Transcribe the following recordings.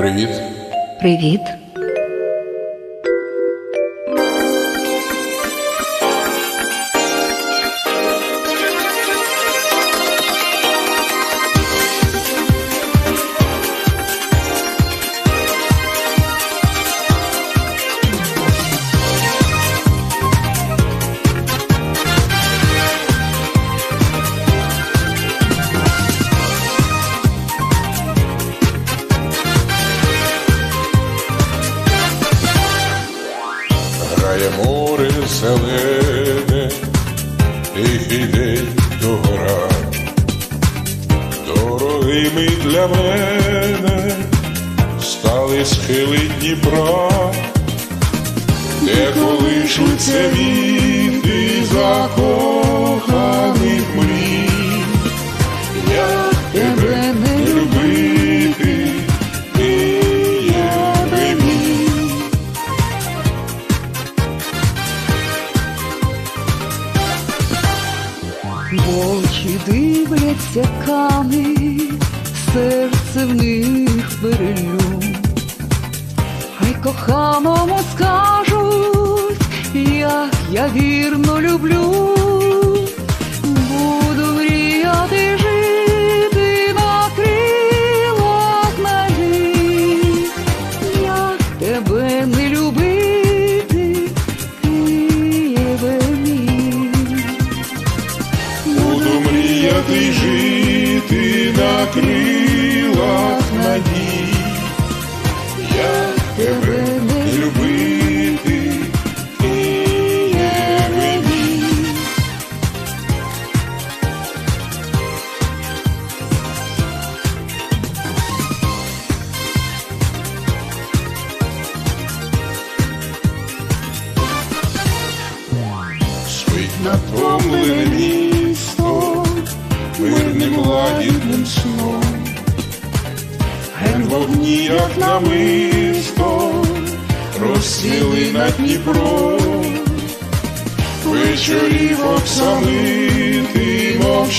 Привіт. Привіт. Грає море зелене, тихий день до гора. Дорогими для мене стали схили Дніпра, де колишуться віти закоханих В очі дивляться кани, серце в них берелю, Хай коханому скажуть, як я вірно люблю. Буду мріяти й жити на крилах надій, як тебе не любити, Києве мій. Спить натомлене місто Мирним лагідним сном, ген вогні, як намисто, розсіли на Дніпро, вечорів оксамити, мов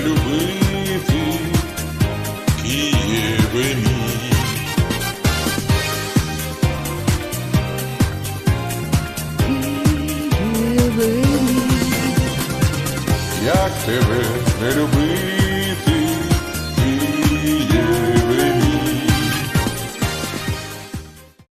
любити, Києве мій. Києве мій. Як тебе не любити,